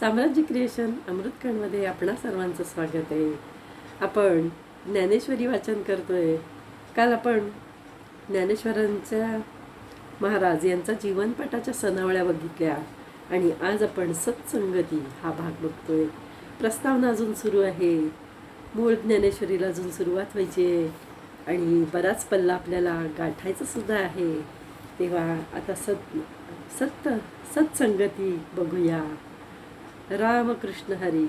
साम्राज्य क्रिएशन अमृतखंडमध्ये आपणा सर्वांचं स्वागत आहे. आपण ज्ञानेश्वरी वाचन करतोय. काल आपण ज्ञानेश्वरांच्या महाराज यांचा जीवनपटाच्या सनावळ्या बघितल्या आणि आज आपण सत्संगती हा भाग बघतोय. प्रस्तावना अजून सुरू आहे. मूळ ज्ञानेश्वरीला अजून सुरुवात व्हायची आहे. आणि बराच पल्ला आपल्याला गाठायचं सुद्धा आहे. तेव्हा आता सत सत्य सत्संगती बघूया. रामकृष्ण हरी।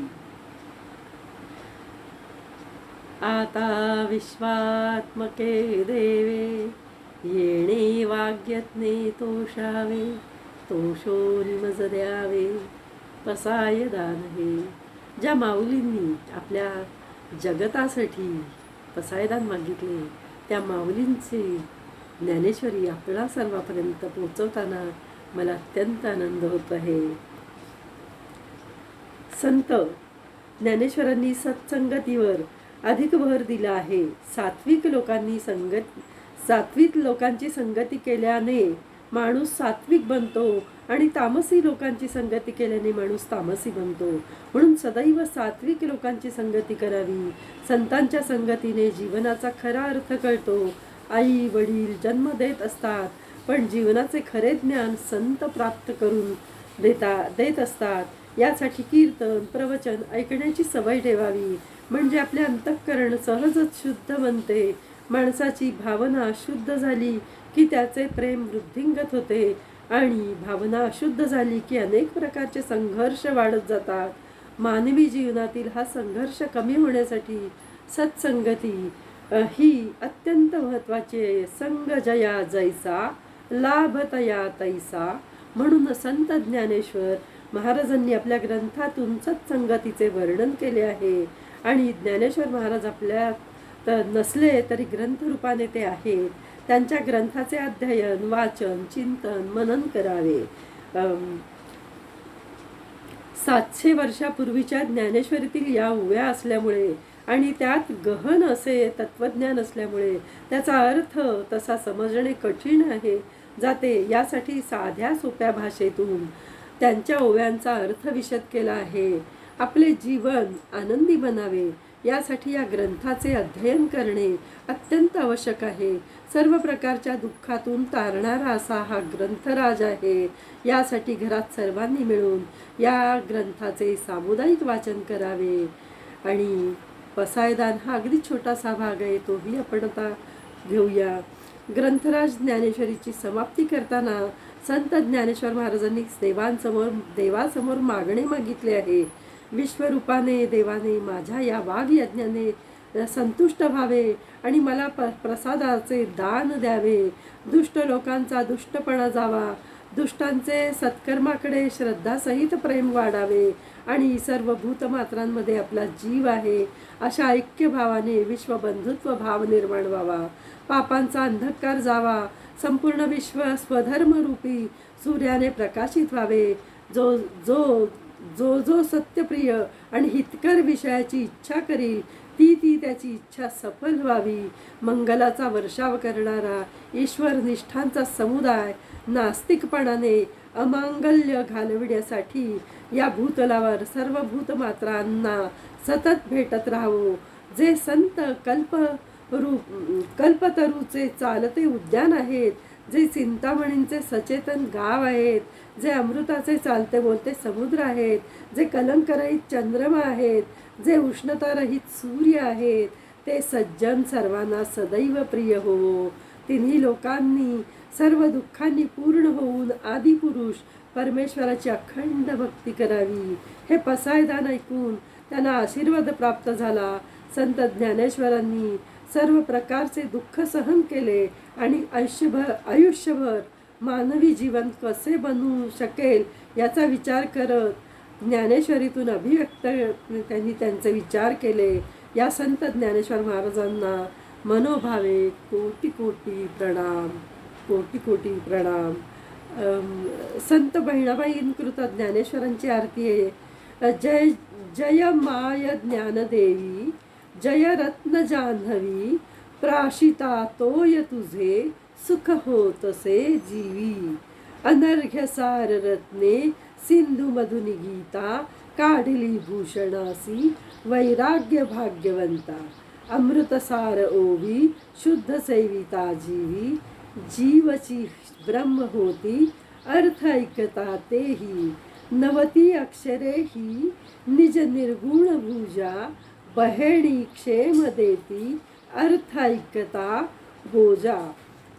आता विश्वात्मके देवे येणे वाग्यत्ने तोषावे तोषो मज द्यावे पसाय दान हे। ज्या माऊलींनी आपल्या जगतासाठी पसायदान मागितले त्या माऊलींचे ज्ञानेश्वरी आपला सर्वापर्यंत पोचवताना मला अत्यंत आनंद होत आहे। संत. ज्ञानेश्वरांनी सत्संगतीवर अधिक भर दिला आहे. सात्विक लोकांनी संगत सात्विक लोकांची संगती केल्याने माणूस सात्विक बनतो आणि तामसी लोकांची संगती केल्याने माणूस तामसी बनतो. म्हणून सदैव सात्विक लोकांची संगती करावी. संतांच्या संगतीने जीवनाचा खरा अर्थ कळतो. आई वडील जन्म देत असतात पण जीवनाचे खरे ज्ञान संत प्राप्त करून देता देत असतात. यासाठी कीर्तन प्रवचन ऐकण्याची सवय ठेवावी. म्हणजे आपले अंतःकरण सहजच शुद्ध बनते. माणसाची भावना शुद्ध झाली की त्याचे प्रेम वृद्धिंगत होते. आणि भावना अशुद्ध झाली की अनेक प्रकारचे संघर्ष वाढत जातात. मानवी जीवनातील हा संघर्ष कमी होण्यासाठी सत्संगती ही अत्यंत महत्त्वाची आहे. संग जया जैसा लाभतया तैसा म्हणून संत ज्ञानेश्वर महाराजांनी आपल्या ग्रंथातून सत्संगतीचे वर्णन केले आहे. आणि ज्ञानेश्वर महाराज आपल्या तर नसले तरी ग्रंथरूपाने ते आहेत त्यांच्या ग्रंथाचे अध्ययन वाचन चिंतन मनन करावे. सातशे वर्षापूर्वीच्या ज्ञानेश्वरीतील या उव्या असल्यामुळे आणि त्यात गहन असे तत्वज्ञान असल्यामुळे त्याचा अर्थ तसा समजणे कठीण आहे. जाते यासाठी साध्या सोप्या भाषेतून. त्यांच्या ओव्यांचा अर्थ विशद केला आहे. आपले जीवन आनंदी बनावे यासाठी या ग्रंथाचे अध्ययन करणे अत्यंत आवश्यक आहे. सर्व प्रकारच्या दुःखातून तारणारा असा हा ग्रंथराज आहे. यासाठी घरात सर्वांनी मिळून या ग्रंथाचे सामुदायिक वाचन करावे. आणि पसायदान हा अगदी छोटासा भाग आहे तोही आपण आता घेऊया. ग्रंथराज ज्ञानेश्वरीची समाप्ती करताना संत ज्ञानेश्वर महाराजांनी देवांसमोर देवासमोर मागणे मागितले आहे. विश्वरूपाने देवाने माझ्या या वाघ यज्ञाने संतुष्ट व्हावे आणि मला प प्रसादाचे दान द्यावे. दुष्ट लोकांचा दुष्टपणा जावा. दुष्टांचे सत्कर्माकडे श्रद्धासहित प्रेम वाढावे आणि सर्व भूतमात्रांमध्ये आपला जीव आहे अशा ऐक्यभावाने विश्वबंधुत्व भाव निर्माण व्हावा. पापांचा अंधकार जावा. संपूर्ण विश्व स्वधर्मरूपी सूर्याने प्रकाशित व्हावे. जो जो जो जो सत्यप्रिय आणि हितकर विषयाची इच्छा करील ती ती त्याची इच्छा सफल व्हावी. मंगलाचा वर्षाव करणारा ईश्वर निष्ठांचा समुदाय नास्तिकपणाने अमांगल्य घालविण्यासाठी या भूतलावर सर्व भूतमात्रांना सतत भेटत राहावो जे संत कल्प रूप कल्पतरूचे चालते उद्यान आहेत जे चिंतामणींचे सचेतन गाव आहेत जे अमृताचे चालते बोलते समुद्र आहेत जे कलंकरहित चंद्रमा आहेत जे उष्णतारहित सूर्य आहेत ते सज्जन सर्वांना सदैव प्रिय होवो. तिन्ही लोकांनी सर्व दुःखांनी पूर्ण होऊन आदिपुरुष परमेश्वराची अखंड भक्ती करावी. हे पसायदान ऐकून त्यांना आशीर्वाद प्राप्त झाला. संत ज्ञानेश्वरांनी सर्व प्रकारचे दुःख सहन केले आणि आयुष्यभर आयुष्यभर मानवी जीवन कसे बनू शकेल याचा विचार करत ज्ञानेश्वरीतून अभिव्यक्त त्यांनी त्यांचे विचार केले. या संत ज्ञानेश्वर महाराजांना मनोभावे कोटी कोटी प्रणाम कोटी कोटी प्रणाम. संत बहिणाबाईंकृत ज्ञानेश्वरांची आरती आहे. जय जय माय ज्ञानदेवी जय रत्न जान्हवी प्राशिता तोय तुझे सुख होतसे जीवी. अनर्घ्य सार रत्ने सिंधू मधुनी गीता काढली भूषणासी वैराग्य भाग्यवंता अमृतसार ओवी शुद्ध सेविता जीवी जीवची ब्रह्म होती अर्थ ऐकता तेही नवती अक्षरे ही निज निर्गुण भुजा बहेणी क्षेम देती अर्थ ऐकता गोजा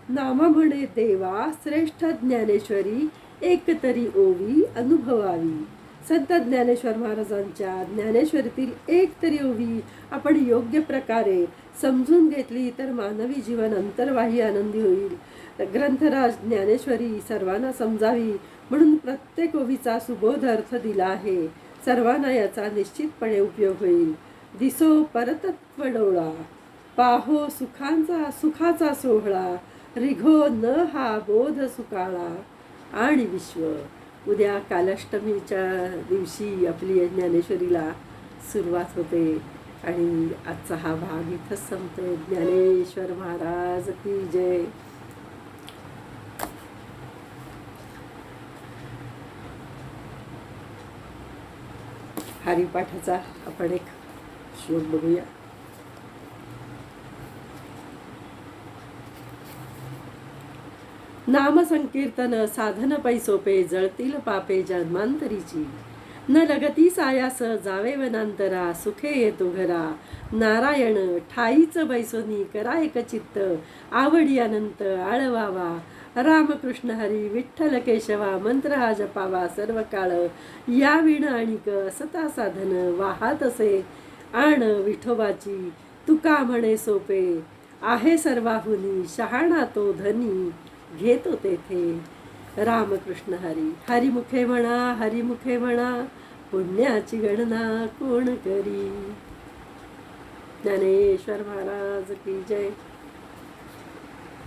नाम म्हणे देवा श्रेष्ठ ज्ञानेश्वरी एक तरी ओवी अनुभवावी. संत ज्ञानेश्वर महाराजांच्या ज्ञानेश्वरीतील एक तरी ओवी आपण योग्य प्रकारे समजून घेतली तर मानवी जीवन अंतर्वाही आनंदी होईल. ग्रंथराज ज्ञानेश्वरी सर्वांना समजावी म्हणून प्रत्येक ओवीचा सुबोध अर्थ दिला आहे. सर्वांना याचा निश्चितपणे उपयोग होईल. दिसो परतत्व डोळा. पाहो सुखांचा सुखाचा सोहळा. रिघो न हा बोध सुकाळा. आणि विश्व. उद्या कालाष्टमीच्या दिवशी आपली ज्ञानेश्वरीला सुरुवात होते आणि आजचा हा भाग इथंच संपतो. ज्ञानेश्वर महाराज की जय. हरिपाठाचा आपण एक श्लोक बघूया. नाम संकीर्तन साधन पैसोपे जळतील पापे जन्मांतरीची. न लगती सायास जावे वनांतरा सुखे येतो घरा. नारायण ठाईच बैसोनी करा एक चित्त आवडी अनंत आळवावा. रामकृष्ण हरी विठ्ठल केशवा मंत्र हा जपावा सर्व काळ. या विण आणिक सता साधन वाहात असे आण विठोबाची तुका म्हणे सोपे. आहे सर्वाहुनी शहाणा तो धनी. घेत होते ते. रामकृष्ण हरी हरिमुखे म्हणा हरिमुखे म्हणा पुण्याची गणना कोण करी? ज्ञानेश्वर महाराज की जय.